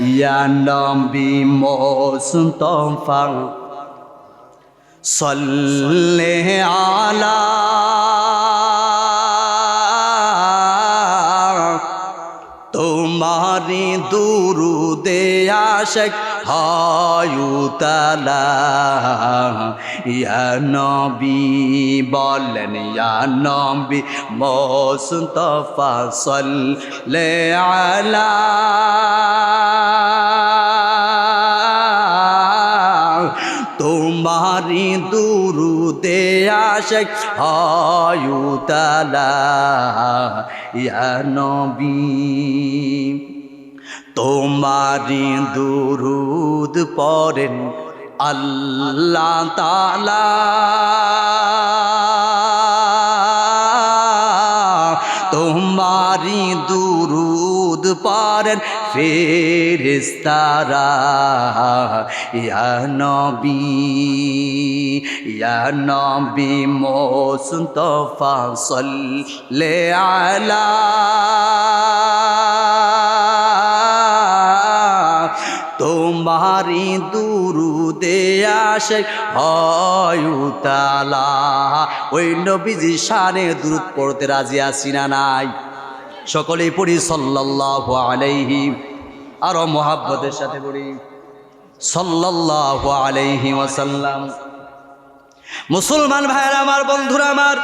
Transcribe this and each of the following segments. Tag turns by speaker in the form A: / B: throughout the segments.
A: ইয়া নবী মোস্তফা সল্লে আলা তোমারি দুরুদে আশক হায়ুতালা ইয়া নবী বলেন, ইয়া নবী মোস্তফা সল্লে আলা। তোমারি দুরুদে আশক হায়ুতালা ইয়া নবী। তোমারি দুরুদ পড়েন আল্লাহ তালা তোমারি দুরুদ পারেন ফেরেস্তারা ইয়া নবী ইয়া নবী মোস্তফা সাল্লে আলা। তোমারি দুরুদে আসে হয়ুতালা ওই নবীজি শানে দুরুদ পড়তে রাজি আছি না নাই? সকলেই পড়ি সাল্লাল্লাহু আলাইহি আরও মোহাব্বতের সাথে পড়ি। সাল্লাল্লাহু আলাইহি ওয়াসাল্লাম। মুসলমান ভাইয়ের আমার, বন্ধুরা আমার,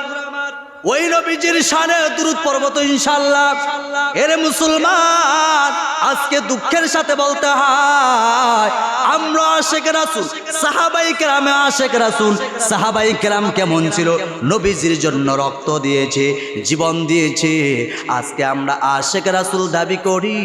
A: ওই নবীজির শানে দুরুদ পর্বত ইনশাল্লাহ এরে মুসলমান আজকে দুঃখের সাথে বলতে হয়, আমরা আশেক রাসুল, সাহাবাই কেরামে আশেক রাসুল, সাহাবাই কেরাম কেমন ছিল? নবীজির জন্য রক্ত দিয়েছে, জীবন দিয়েছে, আজকে আমরা আশেক রাসুল দাবি করি,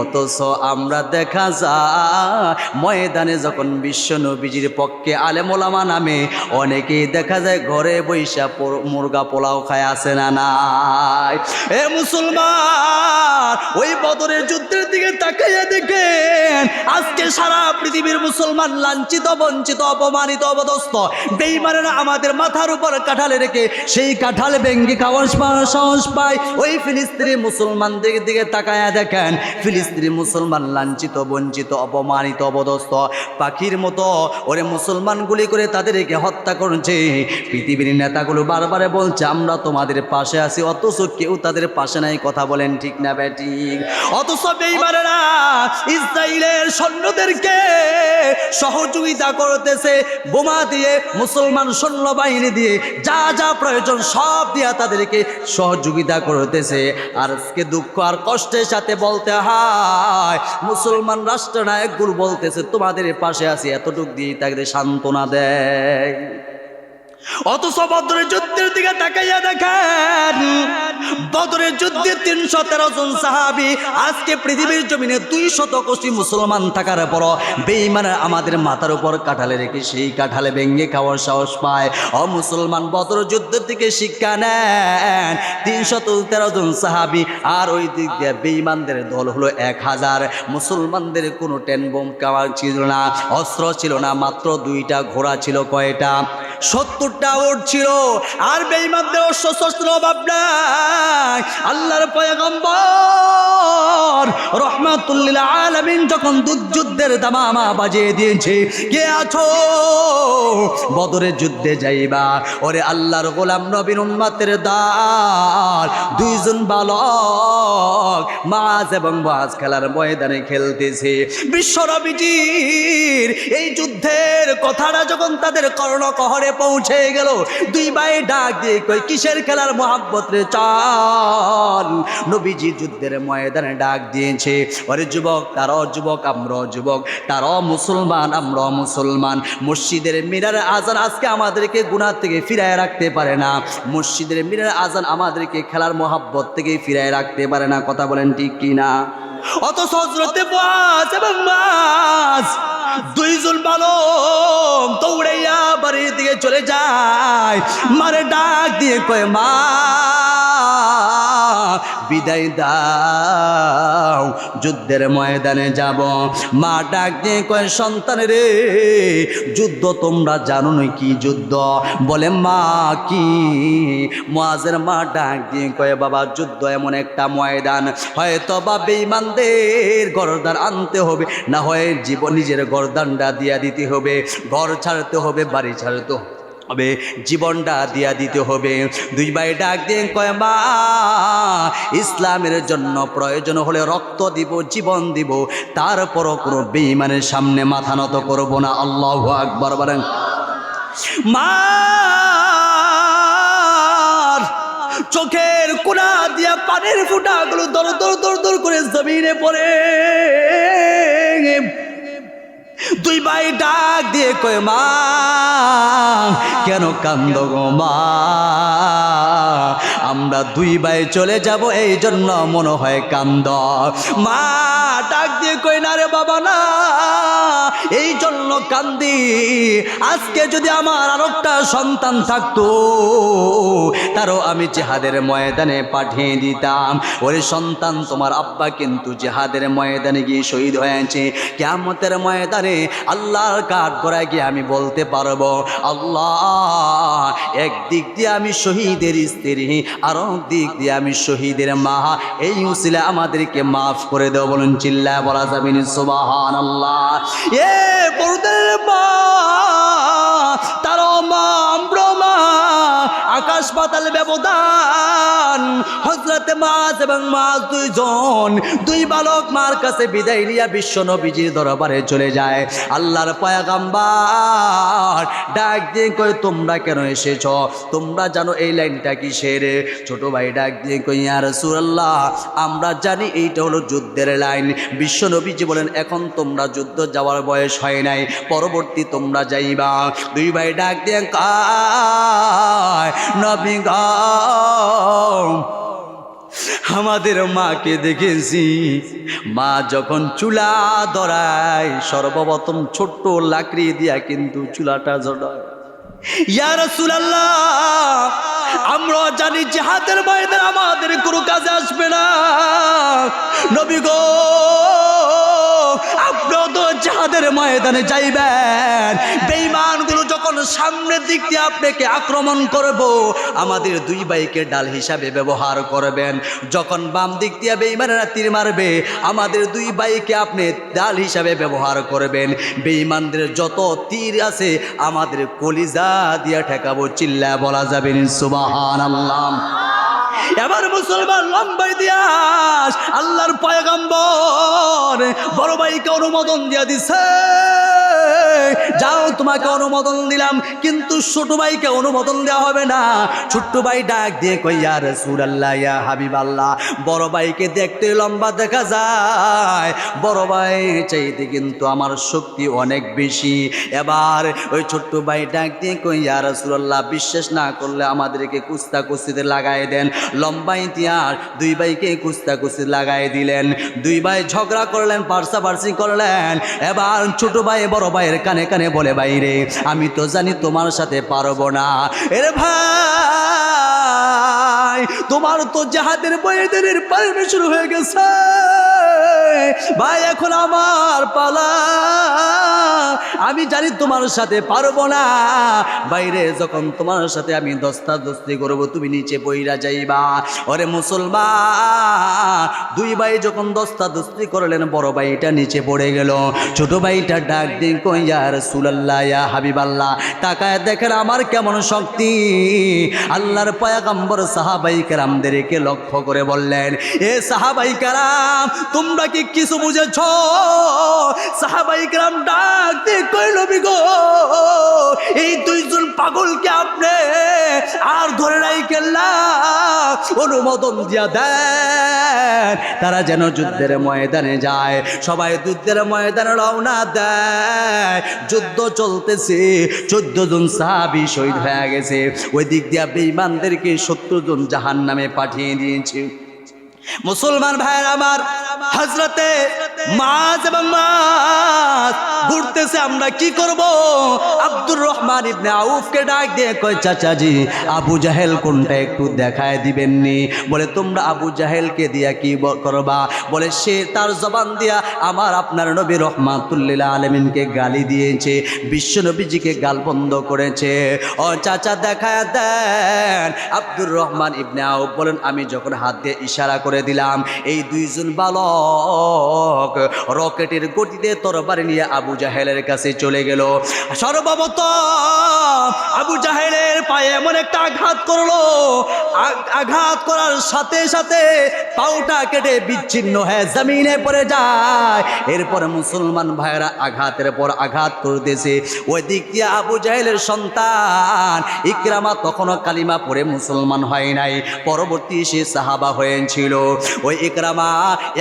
A: অথচ আমরা দেখা যায়, ময়দানে যখন বিশ্ব নবীজির পক্ষে আলেমোলামা নামে, অনেকেই দেখা যায় ঘরে বৈশা মুরগা পোলাও খায়, আসে না নাই। এ মুসলমান, ওই বদরের যুদ্ধের দিকে তাকাইয়া দেখেন, আজকে সারা পৃথিবীর মুসলমান লাঞ্ছিত, বঞ্চিত, অপমানিত অবদস্ত বেইমানেরা আমাদের মাথার উপর কাঁঠালে রেখে সেই কাঁঠাল ভেঙ্গি খাওয়ার সাহস পায়। ওই ফিলিস্তিনি মুসলমানদের দিকে তাকায়া দেখেন, ফিলিস্তিনি মুসলমান লাঞ্ছিত, বঞ্চিত, অপমানিত অবদস্ত পাখির মতো ওরে মুসলমান গুলি করে তাদেরকে হত্যা করছে। পৃথিবীর নেতাগুলো বারবারে বলছে, আমরা তোমাদের পাশে আছি, অথচ কেউ তাদের পাশে নাই। কথা বলেন ঠিক না ব্যাটিক অথচ বেইমানেরা ইসরায়েলের সৈন্যদেরকে সহযোগিতা করতেছে, বোমা দিয়ে, মুসলমান সৈন্যবাহিনী দিয়ে, যা যা প্রয়োজন সব দিয়া তাদেরকে সহযোগিতা করতেছে। আর আজকে দুঃখ আর কষ্টের সাথে বলতে হয়, মুসলমান রাষ্ট্রনায়কগুলো বলতেছে, তোমাদের পাশে আছি, এতটুক দিয়ে তাদের সান্ত্বনা দেয়। অথচ বদরের যুদ্ধের দিকে তাকাইয়া দেখেন। বদরের যুদ্ধে তিনশো তেরো জন সাহাবি, আজকে পৃথিবীর জমিনে দুই শত কোটি মুসলমান থাকার পর বেইমানের আমাদের মাথার উপর কাঠালে রেখে সেই কাঠালে ভেঙ্গে খাওয়ার সাহস পায়। ও মুসলমান বদর যুদ্ধের দিকে শিক্ষা নেন। তিনশত তেরো জন সাহাবি, আর ওই দিক দিয়ে বেইমানদের দল হলো এক হাজার। মুসলমানদের কোনো টেন বোম কামার ছিল না, অস্ত্র ছিল না, মাত্র দুইটা ঘোড়া ছিল কয়টা? সত্তরটা ওট ছিল আর বেইমানদের অস্ত্র অভাব নাই। আল্লাহর পয়গম্বর রহমাতুল্লিল যখন দুর্যুদ্ধের দামামা বাজিয়ে দিয়েছে, কে আছো? বদরের যুদ্ধে যাইবা। ওরে আল্লাহর গোলাম নবীন উম্মাতের দাল দুইজন বালক মাছ এবং মাছ খেলার ময়দানে খেলতেছে। বিশ্বরবিজির এই যুদ্ধের কথাটা যখন তাদের কর্ণকহরে পৌঁছে গেল। দুই ভাই ডাক দিয়ে কই কিসের খেলার রে নবীজি যুদ্ধের ময়দানে ডাক দিয়েছে যুবক যুবক যুবক মুসলমান, আমরাও মুসলমান। মসজিদের মিরার আজান আজকে আমাদেরকে গুনার থেকে ফিরায় রাখতে পারে না। মসজিদের মিরার আজান আমাদেরকে খেলার মোহাব্বত থেকে ফিরায় রাখতে পারে না। কথা বলেন ঠিক কি না অত হজরতে বাস এবং মাস দুইজন বালক দৌড়াইয়া বাড়ির দিকে চলে যায়। মারে ডাক দিয়ে কয়, মা, বিদায় দাও। যুদ্ধের ময়দানে যাব। মা ডাক দিয়ে কয়, সন্তান রে, যুদ্ধ তোমরা জানো না কি যুদ্ধ? বলে, মা, কি? মাঝের মা ডাক দিয়ে কয়ে, বাবা, যুদ্ধ এমন একটা ময়দান। হয়তো বা বেঈমানদের গরদান আনতে হবে, না হয় জীবন নিজের গরদানটা দিয়া দিতে হবে। ঘর ছাড়তে হবে, বাড়ি ছাড়তে হবে জীবনটা দিয়া দিতে হবে। দুই ভাই ডাক দিয়ে কয়, মা, ইসলামের জন্য প্রয়োজন হলে রক্ত দিব, জীবন দিব, তারপরও কোনো বেঈমানের সামনে মাথা নত করব না। আল্লাহ আকবর বলেন। মা চোখের কোনা দিয়া পানির ফুটাগুলো দর দর দর দর করে জমিনে পড়ে। দুই ভাই ডাক দিয়ে কয়, মা, কেন কান্দ গো মা? আমরা দুই ভাই চলে যাব, এই জন্য মনে হয় কান্দ। মা ডাক দিয়ে কই না রে বাবা, না। এই জন্য কান্দি। আজকে যদি আমার আরেকটা সন্তান থাকতো, তারও আমি জেহাদের ময়দানে পাঠিয়ে দিতাম। ওরে সন্তান, তোমার আব্বা কিন্তু জেহাদের ময়দানে গিয়ে শহীদ হয়েছে। কেমতের ময়দানে আল্লাহর কাঠ করায় গিয়ে আমি বলতে পারব, আল্লাহ একদিক দিয়ে আমি শহীদের স্ত্রী আর দিক দিয়ে আমি শহীদের মা। এই উসিলে আমাদেরকে মাফ করে দেও বলুন চিল্লা বলা যাবে সুবাহান আল্লাহ এ বড়দের মা আকাশ পাতাল ব্যবধান। হজরতে মাছ এবং মাছ দুইজন, দুই বালক মার কাছে বিদায় নিয়া বিশ্ব নবীজির দরবারে চলে যায়। আল্লাহর পয়াগাম্বার ডাক দিয়ে কই তোমরা কেন এসেছ? তোমরা জানো এই লাইনটা কিসের? ছোট ভাই ডাক দিয়ে কই আর সুরাল্লাহ আমরা জানি এইটা হলো যুদ্ধের লাইন। বিশ্ব নবীজি বলেন, এখন তোমরা যুদ্ধ যাওয়ার বয়স হয় নাই, পরবর্তী তোমরা যাইবা। দুই ভাই ডাক দিয়ে কায় নবী গো আমাদের মাকে দেখেছি। মা যখন চুলা ধরায়, সর্বপ্রথম ছোট্ট লাকড়ি দিয়া কিন্তু চুলাটা জড়ায় আমরা জানি জিহাদের ময়দান আমাদের কোনো কাজে আসবে না। নবী গো আপনিও তো জিহাদের ময়দানে যাইবেন। যখন সামনের দিক দিয়ে আপনাকে আক্রমণ করব। আমাদের দুই ভাইকে ডাল হিসাবে ব্যবহার করবেন। যখন বাম দিক দিয়ে বেঈমানেরা তীর মারবে, আমাদের দুই বাইকে আপনি ডাল হিসাবে ব্যবহার করবেন। বেঈমানদের যত তীর আছে, আমাদের কলিজা দিয়া ঠেকাবো চিল্লা বলা যাবে সুবাহান আল্লাহ এবার মুসলমান লম্বাই দিয়াস আল্লাহর পয়গম্বর বড় ভাইকে অনুমোদন দিয়া দিছে। যাও, তোমাকে অনুমোদন দিলাম, কিন্তু ছোট ভাইকে অনুমোদন দেওয়া হবে না। ছোট্ট ভাই ডাক দিয়ে কইয়া রসুল আল্লাহ ইয়া হাবিব আল্লাহ বড় ভাইকে দেখতে লম্বা দেখা যায়। বড় ভাই চাইতে কিন্তু আমার শক্তি অনেক বেশি। এবার ওই ছোট্ট ভাই ডাক দিয়ে কইয়া রসুল্লাহ বিশ্বাস না করলে আমাদেরকে কুস্তা কুস্তিতে লাগাই দেন। লম্বা ইতিহাস, দুই ভাইকে কুস্তা কুস্তি লাগাই দিলেন। দুই ভাই ঝগড়া করলেন পার্সা পার্সাপার্সি করলেন। এবার ছোট ভাই বড় ভাইয়ের কানে কানে বলে, বাইরে, আমি তো জানি তোমার সাথে পারব না। এরে ভাই, তোমার তো জাহাদের বইদের শুরু হয়ে গেছে। ভাই, এখন আমার পালা। আমি জানি তোমার সাথে পারব না। বাইরে যখন তোমার সাথে আমি দস্তা দস্তি করব, তুমি নিচে বইরা যাইবা। ওরে মুসলমান, দুই ভাই যখন দস্তা দস্তি করলেন, বড় ভাইটা নিচে পড়ে গেল। ছোট ভাইটা ডাক দিন কইয়া রসুলাল্লাহ, ইয়া হাবিবাল্লাহ, তাকায় দেখেন আমার কেমন শক্তি। আল্লাহর পয়াগম্বর সাহাবাই কেরামদেরকে লক্ষ্য করে বললেন, এ সাহাবাই কেরাম, তোমরা কি কিছু বুঝেছ? সাহাবাই কেরাম ডাক কইল বিগো এই দুইজন পাগলকে আপনি আর ধরে নাই কেল্লা অনুমোদন দিয়া দেন। তারা যেন যুদ্ধের ময়দানে যায়। সবাই যুদ্ধের ময়দানে রওনা দেয়। যুদ্ধ চলতেছে, চোদ্দ জন সাহাবি শহীদ হয়ে গেছে। ওই দিক দিয়া বেঈমানদেরকে সত্তর জন জাহান নামে পাঠিয়ে দিয়েছে। মুসলমান ভাইয়ের আমার হজরতে মাছ এবং মাছ। ঘুরতেছে আমরা কি করব? আব্দুর রহমান ইবনে আউফকে ডাক দিয়ে কয়, চাচাজি, আবু জাহেল কোনটা একটু দেখায় দিবেননি? বলে, তোমরা আবু জাহেলকে দিয়া কি করবা? বলে, সে তার জবান দিয়া আমার আপনার নবী রহমাতুল্লিল আলমিনকে গালি দিয়েছে, বিশ্ব নবীজিকে গাল বন্ধ করেছে। ও চাচা দেখায় দেন আব্দুর রহমান ইবনে আউফ বলেন, আমি যখন হাত দিয়ে ইশারা করে দিলাম, এই দুইজন বালক রকেটের গতিতে তরবারি নিয়ে আবু জাহেলের কাছে চলে গেল। সর্বপ্রথম আবু জাহেলের পায়ে এমন একটা আঘাত করল। আঘাত করার সাথে সাথে পাউটা কেটে বিচ্ছিন্ন হয়ে জমিনে পড়ে যায়। এরপরে মুসলমান ভাইরা আঘাতের পর আঘাত করতেছে। ওই দিক দিয়ে আবু জাহেলের সন্তান ইকরামা তখনও কালিমা পড়ে মুসলমান হয় নাই। পরবর্তী সে সাহাবা হয়েছিল। ওই ইকরামা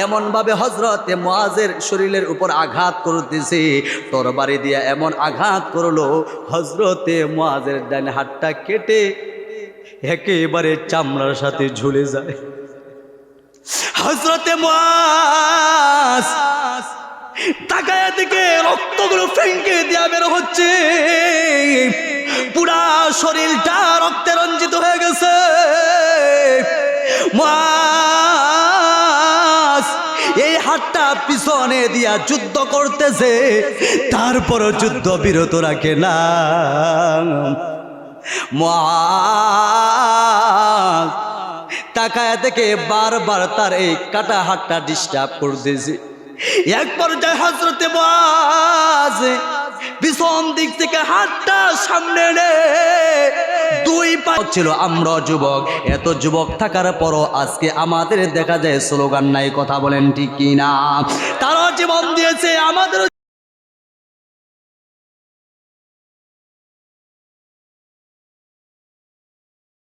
A: এমনভাবে হজরতে মোয়াজের শরীরের উপর আঘাত করতেছে। তরবারি দিয়ে এমন আঘাত করল হজরতে মোয়াজের ডান হাতটা কেটে একেবারে চামড়ার সাথে ঝুলে যায়। হজরতে মোয়াজ তাকায় দিকে রক্তগুলো ফেঙ্কে দিয়া বের হচ্ছে। পুরা শরীরটা রক্তে রঞ্জিত হয়ে গেছে। মুআজ এই পিছনে দিয়া যুদ্ধ করতেছে তারপরও যুদ্ধ বিরত রাখে না। টাকায় থেকে বারবার তার এই কাটা হাতটা ডিস্টার্ব করতেছে। এক পর্যায়ে হাজরতে বাজ দিক থেকে হাতটা সামনে নে। দুই পা ছিল আমরা যুবক। এত যুবক থাকার পরও আজকে আমাদের দেখা যায় স্লোগান নাই, কথা বলেন ঠিক কিনা। তারা জীবন দিয়েছে আমাদের